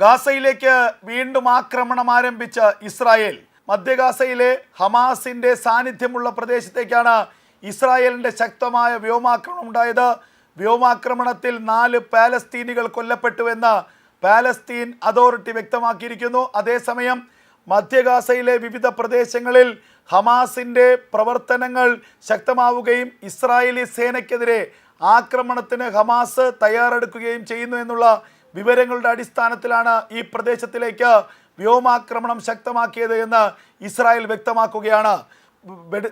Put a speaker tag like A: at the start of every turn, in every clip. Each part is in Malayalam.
A: ഗാസയിലേക്ക് വീണ്ടും ആക്രമണം ആരംഭിച്ച ഇസ്രായേൽ. മധ്യഗാസയിലെ ഹമാസിന്റെ സാന്നിധ്യമുള്ള പ്രദേശത്തേക്കാണ് ഇസ്രായേലിന്റെ ശക്തമായ വ്യോമാക്രമണം ഉണ്ടായത്. വ്യോമാക്രമണത്തിൽ നാല് പാലസ്തീനികൾ കൊല്ലപ്പെട്ടുവെന്ന് പാലസ്തീൻ അതോറിറ്റി വ്യക്തമാക്കിയിരിക്കുന്നു. അതേസമയം മധ്യഗാസയിലെ വിവിധ പ്രദേശങ്ങളിൽ ഹമാസിന്റെ പ്രവർത്തനങ്ങൾ ശക്തമാവുകയും ഇസ്രായേലി സേനയ്ക്കെതിരെ ആക്രമണത്തിന് ഹമാസ് തയ്യാറെടുക്കുകയും ചെയ്യുന്നു എന്നുള്ള വിവരങ്ങളുടെ അടിസ്ഥാനത്തിലാണ് ഈ പ്രദേശത്തിലേക്ക് വ്യോമാക്രമണം ശക്തമാക്കിയത് എന്ന് ഇസ്രായേൽ വ്യക്തമാക്കുകയാണ്.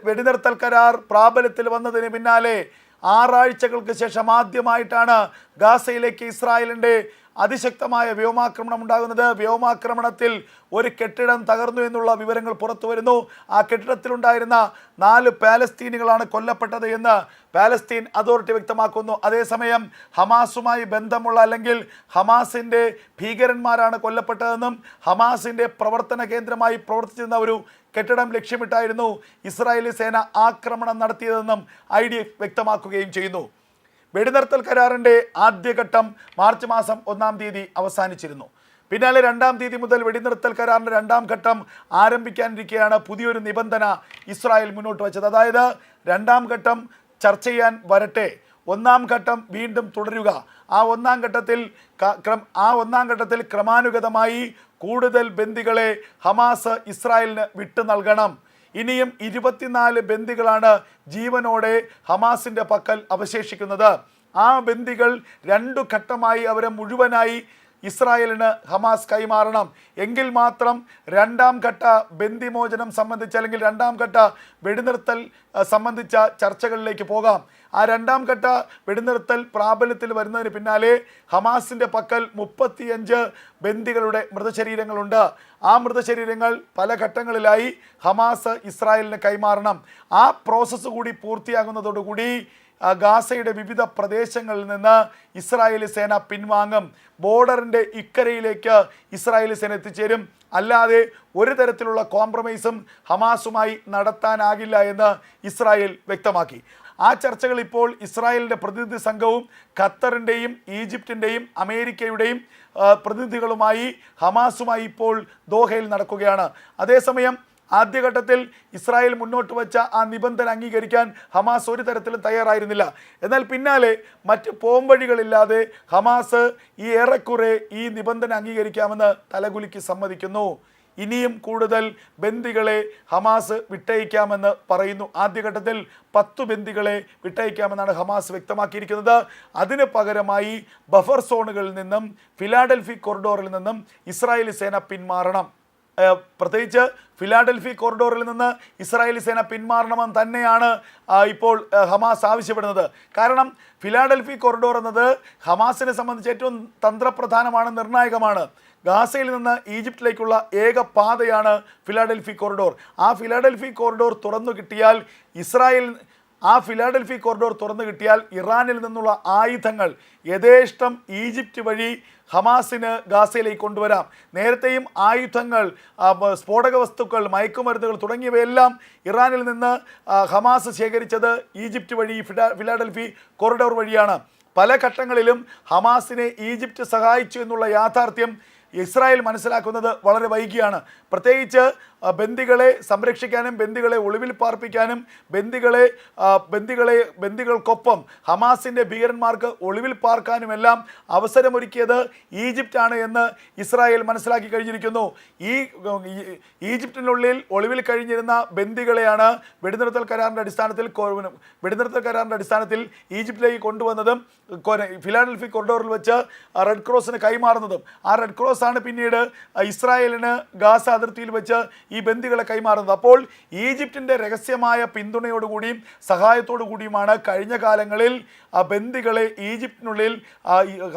A: വെടിനിർത്തൽ കരാർ പ്രാബല്യത്തിൽ വന്നതിന് പിന്നാലെ ആറാഴ്ചകൾക്ക് ശേഷം ആദ്യമായിട്ടാണ് ഗാസയിലേക്ക് ഇസ്രായേലിന്റെ അതിശക്തമായ വ്യോമാക്രമണം ഉണ്ടാകുന്നത്. വ്യോമാക്രമണത്തിൽ ഒരു കെട്ടിടം തകർന്നു എന്നുള്ള വിവരങ്ങൾ പുറത്തു വരുന്നു. ആ കെട്ടിടത്തിലുണ്ടായിരുന്ന നാല് പാലസ്തീനുകളാണ് കൊല്ലപ്പെട്ടത് എന്ന് പാലസ്തീൻ അതോറിറ്റി വ്യക്തമാക്കുന്നു. അതേസമയം ഹമാസുമായി ബന്ധമുള്ള അല്ലെങ്കിൽ ഹമാസിന്റെ ഭീകരന്മാരാണ് കൊല്ലപ്പെട്ടതെന്നും ഹമാസിന്റെ പ്രവർത്തന കേന്ദ്രമായി പ്രവർത്തിച്ചിരുന്ന ഒരു കെട്ടിടം ലക്ഷ്യമിട്ടായിരുന്നു ഇസ്രായേലി സേന ആക്രമണം നടത്തിയതെന്നും ഐ വ്യക്തമാക്കുകയും ചെയ്യുന്നു. വെടിനിർത്തൽ കരാറിന്റെ ആദ്യഘട്ടം മാർച്ച് മാസം ഒന്നാം തീയതി അവസാനിച്ചിരുന്നു. പിന്നാലെ രണ്ടാം തീയതി മുതൽ വെടിനിർത്തൽ കരാറിന്റെ രണ്ടാം ഘട്ടം ആരംഭിക്കാനിരിക്കെയാണ് പുതിയൊരു നിബന്ധന ഇസ്രായേൽ മുന്നോട്ട് വച്ചത്. അതായത് രണ്ടാം ഘട്ടം ചർച്ച ചെയ്യാൻ വരട്ടെ ഒന്നാം ഘട്ടം വീണ്ടും തുടരുക. ആ ഒന്നാം ഘട്ടത്തിൽ ആ ഒന്നാം ഘട്ടത്തിൽ ക്രമാനുഗതമായി കൂടുതൽ ബന്ദികളെ ഹമാസ് ഇസ്രായേലിന് വിട്ടു നൽകണം. ഇനിയും ഇരുപത്തിനാല് ബന്ദികളാണ് ജീവനോടെ ഹമാസിന്റെ പക്കൽ അവശേഷിക്കുന്നത്. ആ ബന്ദികൾ രണ്ടു ഘട്ടമായി അവരെ മുഴുവനായി ഇസ്രായേലിന് ഹമാസ് കൈമാറണം. എങ്കിൽ മാത്രം രണ്ടാം ഘട്ട ബന്ദിമോചനം സംബന്ധിച്ച് അല്ലെങ്കിൽ രണ്ടാം ഘട്ട വെടിനിർത്തൽ സംബന്ധിച്ച ചർച്ചകളിലേക്ക് പോകാം. ആ രണ്ടാം ഘട്ട വെടിനിർത്തൽ പ്രാബല്യത്തിൽ വരുന്നതിന് പിന്നാലെ ഹമാസിന്റെ പക്കൽ മുപ്പത്തിയഞ്ച് ബന്ദികളുടെ മൃതശരീരങ്ങളുണ്ട്. ആ മൃതശരീരങ്ങൾ പല ഘട്ടങ്ങളിലായി ഹമാസ് ഇസ്രായേലിന് കൈമാറണം. ആ പ്രോസസ്സ് കൂടി പൂർത്തിയാകുന്നതോടുകൂടി ഗാസയുടെ വിവിധ പ്രദേശങ്ങളിൽ നിന്ന് ഇസ്രായേലി സേന പിൻവാങ്ങും. ബോർഡറിന്റെ ഇക്കരയിലേക്ക് ഇസ്രായേലി സേന എത്തിച്ചേരും. അല്ലാതെ ഒരു തരത്തിലുള്ള കോംപ്രമൈസും ഹമാസുമായി നടത്താനാകില്ല എന്ന് ഇസ്രായേൽ വ്യക്തമാക്കി. ആ ചർച്ചകൾ ഇപ്പോൾ ഇസ്രായേലിന്റെ പ്രതിനിധി സംഘവും ഖത്തറിന്റെയും ഈജിപ്തിന്റെയും അമേരിക്കയുടെയും പ്രതിനിധികളുമായി ഹമാസുമായി ഇപ്പോൾ ദോഹയിൽ നടക്കുകയാണ്. അതേസമയം ആദ്യഘട്ടത്തിൽ ഇസ്രായേൽ മുന്നോട്ട് വച്ച ആ നിബന്ധന അംഗീകരിക്കാൻ ഹമാസ് ഒരു തരത്തിലും തയ്യാറായിരുന്നില്ല. എന്നാൽ പിന്നാലെ മറ്റ് പോംവഴികളില്ലാതെ ഹമാസ് ഈ ഏറെക്കുറെ ഈ നിബന്ധന അംഗീകരിക്കാമെന്ന് തലകുലിക്ക് സമ്മതിക്കുന്നു. ഇനിയും കൂടുതൽ ബന്ദികളെ ഹമാസ് വിട്ടയക്കാമെന്ന് പറയുന്നു. ആദ്യഘട്ടത്തിൽ പത്തു ബന്ദികളെ വിട്ടയക്കാമെന്നാണ് ഹമാസ് വ്യക്തമാക്കിയിരിക്കുന്നത്. അതിന് പകരമായി ബഫർ സോണുകളിൽ നിന്നും ഫിലാഡൽഫി കൊറിഡോറിൽ നിന്നും ഇസ്രായേലി സേന പിന്മാറണം. പ്രത്യേകിച്ച് ഫിലാഡൽഫി കോറിഡോറിൽ നിന്ന് ഇസ്രായേലി സേന പിന്മാറണമെന്ന് തന്നെയാണ് ഇപ്പോൾ ഹമാസ് ആവശ്യപ്പെടുന്നത്. കാരണം ഫിലാഡൽഫി കോറിഡോർ എന്നത് ഹമാസിനെ സംബന്ധിച്ച് ഏറ്റവും തന്ത്രപ്രധാനമാണ് നിർണായകമാണ്. ഗാസയിൽ നിന്ന് ഈജിപ്തിലേക്കുള്ള ഏക പാതയാണ് ഫിലാഡൽഫി കോറിഡോർ ആ ഫിലാഡൽഫി കോറിഡോർ തുറന്നു കിട്ടിയാൽ ഇസ്രായേൽ ആ ഫിലാഡൽഫി കോറിഡോർ തുറന്നു കിട്ടിയാൽ ഇറാനിൽ നിന്നുള്ള ആയുധങ്ങൾ യഥേഷ്ടം ഈജിപ്റ്റ് വഴി ഹമാസിന് ഗാസയിലേക്ക് കൊണ്ടുവരാം. നേരത്തെയും ആയുധങ്ങൾ സ്ഫോടക വസ്തുക്കൾ മയക്കുമരുന്നുകൾ തുടങ്ങിയവയെല്ലാം ഇറാനിൽ നിന്ന് ഹമാസ് ശേഖരിച്ചത് ഈജിപ്റ്റ് വഴി ഫിലാ ഫിലാഡൽഫി കോറിഡോർ വഴിയാണ്. പല ഘട്ടങ്ങളിലും ഹമാസിനെ ഈജിപ്റ്റ് സഹായിച്ചു എന്നുള്ള യാഥാർത്ഥ്യം ഇസ്രായേൽ മനസ്സിലാക്കുന്നത് വളരെ വൈകിയാണ്. പ്രത്യേകിച്ച് ബന്ദികളെ സംരക്ഷിക്കാനും ബന്ദികളെ ഒളിവിൽ പാർപ്പിക്കാനും ബന്ദികളെ ബന്ദികളെ ബന്ദികൾക്കൊപ്പം ഹമാസിന്റെ ഭീകരന്മാർക്ക് ഒളിവിൽ പാർക്കാനുമെല്ലാം അവസരമൊരുക്കിയത് ഈജിപ്റ്റാണ് എന്ന് ഇസ്രായേൽ മനസ്സിലാക്കി കഴിഞ്ഞിരിക്കുന്നു. ഈ ഈജിപ്റ്റിനുള്ളിൽ ഒളിവിൽ കഴിഞ്ഞിരുന്ന ബന്ദികളെയാണ് വെടിനിർത്തൽ കരാറിന്റെ അടിസ്ഥാനത്തിൽ വെടിനിർത്തൽ കരാറിന്റെ അടിസ്ഥാനത്തിൽ ഈജിപ്തിലേക്ക് കൊണ്ടുവന്നതും ഫിലാഡൽഫി കൊറിഡോറിൽ വെച്ച് റെഡ് ക്രോസിന് കൈമാറുന്നതും. ആ റെഡ് ആണ് പിന്നീട് ഇസ്രായേലിന് ഗാസ അതിർത്തിയിൽ വെച്ച് ഈ ബന്ദികളെ കൈമാറുന്നത്. അപ്പോൾ ഈജിപ്തിന്റെ രഹസ്യമായ പിന്തുണയോടുകൂടിയും സഹായത്തോടു കൂടിയുമാണ് കഴിഞ്ഞ കാലങ്ങളിൽ ആ ബന്ദികളെ ഈജിപ്തിനുള്ളിൽ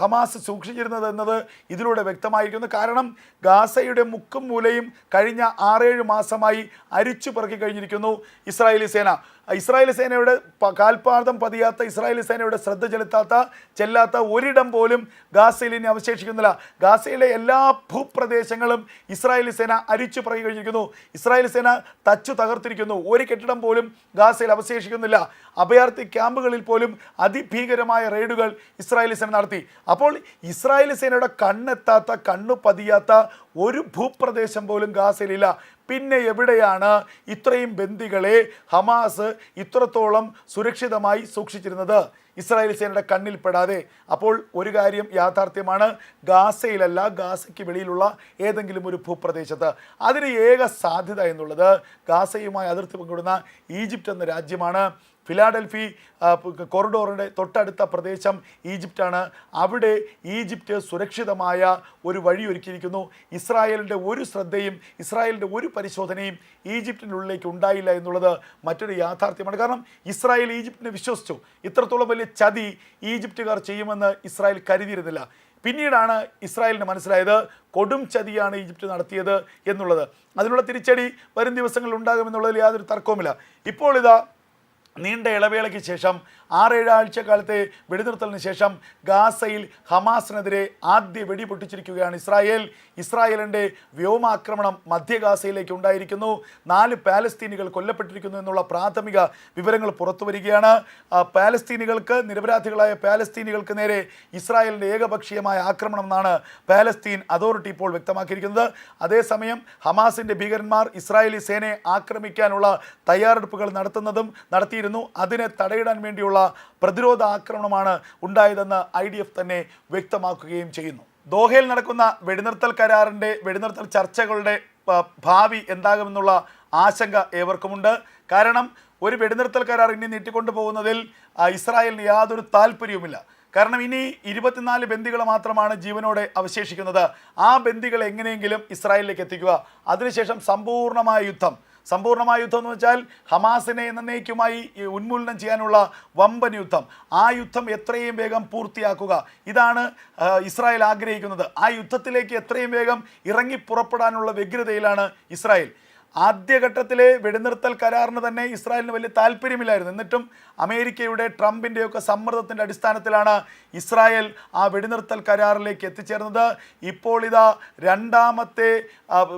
A: ഹമാസ് സൂക്ഷിച്ചിരുന്നത് എന്നത് ഇതിലൂടെ വ്യക്തമായിരിക്കുന്നു. കാരണം ഗാസയുടെ മുക്കും മൂലയും കഴിഞ്ഞ ആറേഴ് മാസമായി അരിച്ചു പെറുക്കി കഴിഞ്ഞിരിക്കുന്നു ഇസ്രായേലി സേന. ഇസ്രായേൽ സേനയുടെ കാൽപാദം പതിയാത്ത ഇസ്രായേൽ സേനയുടെ ശ്രദ്ധ ചെലുത്താത്ത ചെല്ലാത്ത ഒരിടം പോലും ഗാസയിൽ ഇനി അവശേഷിക്കുന്നില്ല. ഗാസയിലെ എല്ലാ ഭൂപ്രദേശങ്ങളും ഇസ്രായേൽ സേന അരിച്ചു പറയി കഴിഞ്ഞിരിക്കുന്നു ഇസ്രായേൽ സേന തച്ചു തകർത്തിരിക്കുന്നു. ഒരു കെട്ടിടം പോലും ഗാസയിൽ അവശേഷിക്കുന്നില്ല. അഭയാർത്ഥി ക്യാമ്പുകളിൽ പോലും അതിഭീകരമായ റെയ്ഡുകൾ ഇസ്രായേൽ സേന നടത്തി. അപ്പോൾ ഇസ്രായേൽ സേനയുടെ കണ്ണെത്താത്ത കണ്ണു പതിയാത്ത ഒരു ഭൂപ്രദേശം പോലും ഗാസയിലില്ല. പിന്നെ എവിടെയാണ് ഇത്രയും ബന്ദികളെ ഹമാസ് ഇത്രത്തോളം സുരക്ഷിതമായി സൂക്ഷിച്ചിരുന്നത്? ഇസ്രായേൽ സേനയുടെ കണ്ണിൽപ്പെടാതെ. അപ്പോൾ ഒരു കാര്യം യാഥാർത്ഥ്യമാണ്. ഗാസയിലല്ല ഗാസയ്ക്ക് വെളിയിലുള്ള ഏതെങ്കിലും ഒരു ഭൂപ്രദേശത്ത്. അതിന് ഏക സാധ്യത എന്നുള്ളത് ഗാസയുമായി അതിർത്തി പങ്കിടുന്ന ഈജിപ്റ്റ് എന്ന രാജ്യമാണ്. ഫിലാഡൽഫി കൊറിഡോറിന്റെ തൊട്ടടുത്ത പ്രദേശം ഈജിപ്റ്റാണ്. അവിടെ ഈജിപ്റ്റ് സുരക്ഷിതമായ ഒരു വഴി ഒരുക്കിയിരിക്കുന്നു. ഇസ്രായേലിന്റെ ഒരു ശ്രദ്ധയും ഇസ്രായേലിന്റെ ഒരു പരിശോധനയും ഈജിപ്റ്റിനുള്ളിലേക്ക് ഉണ്ടായില്ല എന്നുള്ളത് മറ്റൊരു യാഥാർത്ഥ്യമാണ്. കാരണം ഇസ്രായേൽ ഈജിപ്റ്റിനെ വിശ്വസിച്ചു. ഇത്രത്തോളം വലിയ ചതി ഈജിപ്റ്റുകാർ ചെയ്യുമെന്ന് ഇസ്രായേൽ കരുതിയിരുന്നില്ല. പിന്നീടാണ് ഇസ്രായേലിന് മനസ്സിലായത് കൊടും ചതിയാണ് ഈജിപ്റ്റ് നടത്തിയത് എന്നുള്ളത്. അതിനുള്ള തിരിച്ചടി വരും ദിവസങ്ങളിൽ ഉണ്ടാകുമെന്നുള്ളതിൽ യാതൊരു തർക്കവുമില്ല. ഇപ്പോൾ ഇതാ നീണ്ട ഇളവേളയ്ക്ക് ശേഷം ആറേഴ് ആഴ്ച കാലത്തെ വെടിനിർത്തലിന് ശേഷം ഗാസയിൽ ഹമാസിനെതിരെ ആദ്യ വെടി പൊട്ടിച്ചിരിക്കുകയാണ് ഇസ്രായേൽ. ഇസ്രായേലിന്റെ വ്യോമാക്രമണം മധ്യ ഗാസയിലേക്ക് ഉണ്ടായിരിക്കുന്നു. നാല് പാലസ്തീനികൾ കൊല്ലപ്പെട്ടിരിക്കുന്നു എന്നുള്ള പ്രാഥമിക വിവരങ്ങൾ പുറത്തു വരികയാണ് പാലസ്തീനികൾക്ക് നിരപരാധികളായ പാലസ്തീനികൾക്ക് നേരെ ഇസ്രായേലിന്റെ ഏകപക്ഷീയമായ ആക്രമണം എന്നാണ് പാലസ്തീൻ അതോറിറ്റി ഇപ്പോൾ വ്യക്തമാക്കിയിരിക്കുന്നത്. അതേസമയം ഹമാസിന്റെ ഭീകരന്മാർ ഇസ്രായേലി സേനയെ ആക്രമിക്കാനുള്ള തയ്യാറെടുപ്പുകൾ നടത്തുന്നതും നടത്തിയിരുന്നു. അതിനെ തടയിടാൻ വേണ്ടിയുള്ള പ്രതിരോധ ആക്രമണമാണ് ഉണ്ടായതെന്ന് ഐ തന്നെ വ്യക്തമാക്കുകയും ചെയ്യുന്നു. ദോഹയിൽ നടക്കുന്ന വെടിനിർത്തൽ കരാറിന്റെ വെടിനിർത്തൽ ചർച്ചകളുടെ ഭാവി എന്താകുമെന്നുള്ള ആശങ്ക ഏവർക്കുമുണ്ട്. കാരണം ഒരു വെടിനിർത്തൽ കരാർ ഇനി നീട്ടിക്കൊണ്ടു പോകുന്നതിൽ ഇസ്രായേലിന് യാതൊരു താല്പര്യവുമില്ല. കാരണം ഇനി ഇരുപത്തിനാല് ബന്ദികൾ മാത്രമാണ് ജീവനോടെ അവശേഷിക്കുന്നത്. ആ ബന്ദികളെ എങ്ങനെയെങ്കിലും ഇസ്രായേലിലേക്ക് എത്തിക്കുക. അതിനുശേഷം സമ്പൂർണമായ യുദ്ധം. സമ്പൂർണമായ യുദ്ധം എന്ന് വെച്ചാൽ ഹമാസിനെ എന്നേക്കുമായി ഉന്മൂലനം ചെയ്യാനുള്ള വമ്പൻ യുദ്ധം. ആ യുദ്ധം എത്രയും വേഗം പൂർത്തിയാക്കുക. ഇതാണ് ഇസ്രായേൽ ആഗ്രഹിക്കുന്നത്. ആ യുദ്ധത്തിലേക്ക് എത്രയും വേഗം ഇറങ്ങി പുറപ്പെടാനുള്ള വ്യഗ്രതയിലാണ് ഇസ്രായേൽ. ആദ്യഘട്ടത്തിലെ വെടിനിർത്തൽ കരാറിന് തന്നെ ഇസ്രായേലിന് വലിയ താല്പര്യമില്ലായിരുന്നു. എന്നിട്ടും അമേരിക്കയുടെ ട്രംപിന്റെയൊക്കെ സമ്മർദ്ദത്തിന്റെ അടിസ്ഥാനത്തിലാണ് ഇസ്രായേൽ ആ വെടിനിർത്തൽ കരാറിലേക്ക് എത്തിച്ചേർന്നത്. ഇപ്പോൾ ഇതാ രണ്ടാമത്തെ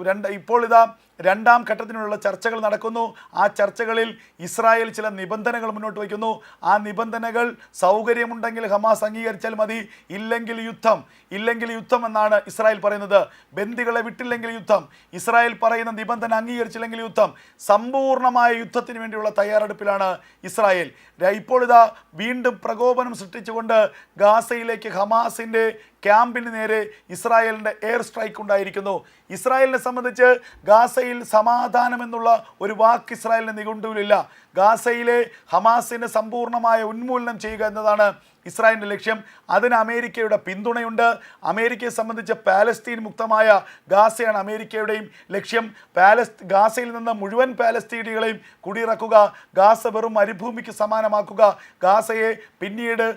A: രണ്ട് ഇപ്പോൾ ഇതാ രണ്ടാം ഘട്ടത്തിനുള്ള ചർച്ചകൾ നടക്കുന്നു. ആ ചർച്ചകളിൽ ഇസ്രായേൽ ചില നിബന്ധനകൾ മുന്നോട്ട് വയ്ക്കുന്നു. ആ നിബന്ധനകൾ സൗകര്യമുണ്ടെങ്കിൽ ഹമാസ് അംഗീകരിച്ചാൽ മതി. ഇല്ലെങ്കിൽ യുദ്ധം. ഇല്ലെങ്കിൽ യുദ്ധം എന്നാണ് ഇസ്രായേൽ പറയുന്നത്. ബന്ദികളെ വിട്ടില്ലെങ്കിൽ യുദ്ധം. ഇസ്രായേൽ പറയുന്ന നിബന്ധന അംഗീകരിച്ചില്ലെങ്കിൽ യുദ്ധം. സമ്പൂർണമായ യുദ്ധത്തിന് വേണ്ടിയുള്ള തയ്യാറെടുപ്പിലാണ് ഇസ്രായേൽ. ഇപ്പോഴിതാ വീണ്ടും പ്രകോപനം സൃഷ്ടിച്ചുകൊണ്ട് ഗാസയിലേക്ക് ഹമാസിന്റെ ക്യാമ്പിന് നേരെ ഇസ്രായേലിന്റെ എയർ സ്ട്രൈക്ക് ഉണ്ടായിരിക്കുന്നു. ഇസ്രായേലിനെ സംബന്ധിച്ച് ഗാസയിൽ സമാധാനം എന്നുള്ള ഒരു വാക്ക് ഇസ്രായേലിന് നിഘണ്ടുവിലില്ല. ഗാസയിലെ ഹമാസിനെ സമ്പൂർണമായ ഉന്മൂലനം ചെയ്യുക എന്നതാണ് ഇസ്രായേലിന്റെ ലക്ഷ്യം. അതിന് അമേരിക്കയുടെ പിന്തുണയുണ്ട്. അമേരിക്കയെ സംബന്ധിച്ച് പാലസ്തീൻ മുക്തമായ ഗാസയാണ് അമേരിക്കയുടെയും ലക്ഷ്യം. പാലസ് ഗാസയിൽ നിന്ന് മുഴുവൻ പാലസ്തീനികളെയും കുടിയിറക്കുക ഗാസ വെറും മരുഭൂമിക്ക് സമാനമാക്കുക ഗാസയെ പിന്നീട്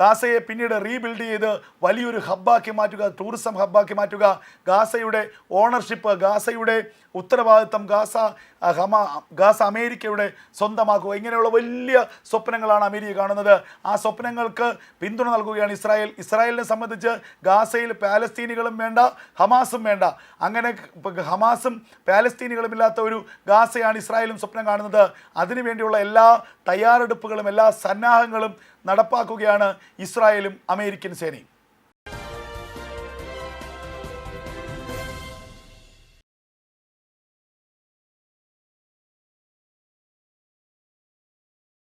A: ഗാസയെ പിന്നീട് റീബിൽഡ് ചെയ്ത് വലിയൊരു ഹബ്ബാക്കി മാറ്റുക ടൂറിസം ഹബ്ബാക്കി മാറ്റുക. ഗാസയുടെ ഓണർഷിപ്പ് ഗാസയുടെ ഉത്തരവാദിത്തം ഗാസ ഹമാ ഗാസ അമേരിക്കയുടെ സ്വന്തമാക്കുക. ഇങ്ങനെയുള്ള വലിയ സ്വപ്നങ്ങളാണ് അമേരിക്ക കാണുന്നത്. ആ സ്വപ്നങ്ങൾക്ക് പിന്തുണ നൽകുകയാണ് ഇസ്രായേൽ. ഇസ്രായേലിനെ സംബന്ധിച്ച് ഗാസയിൽ പാലസ്തീനികളും വേണ്ട ഹമാസും വേണ്ട. അങ്ങനെ ഹമാസും പാലസ്തീനികളും ഇല്ലാത്ത ഒരു ഗാസയാണ് ഇസ്രായേലും സ്വപ്നം കാണുന്നത്. അതിനുവേണ്ടിയുള്ള എല്ലാ തയ്യാറെടുപ്പുകളും എല്ലാ സന്നാഹങ്ങളും നടപ്പാക്കുകയാണ് ഇസ്രായേലും അമേരിക്കൻ സേനയും.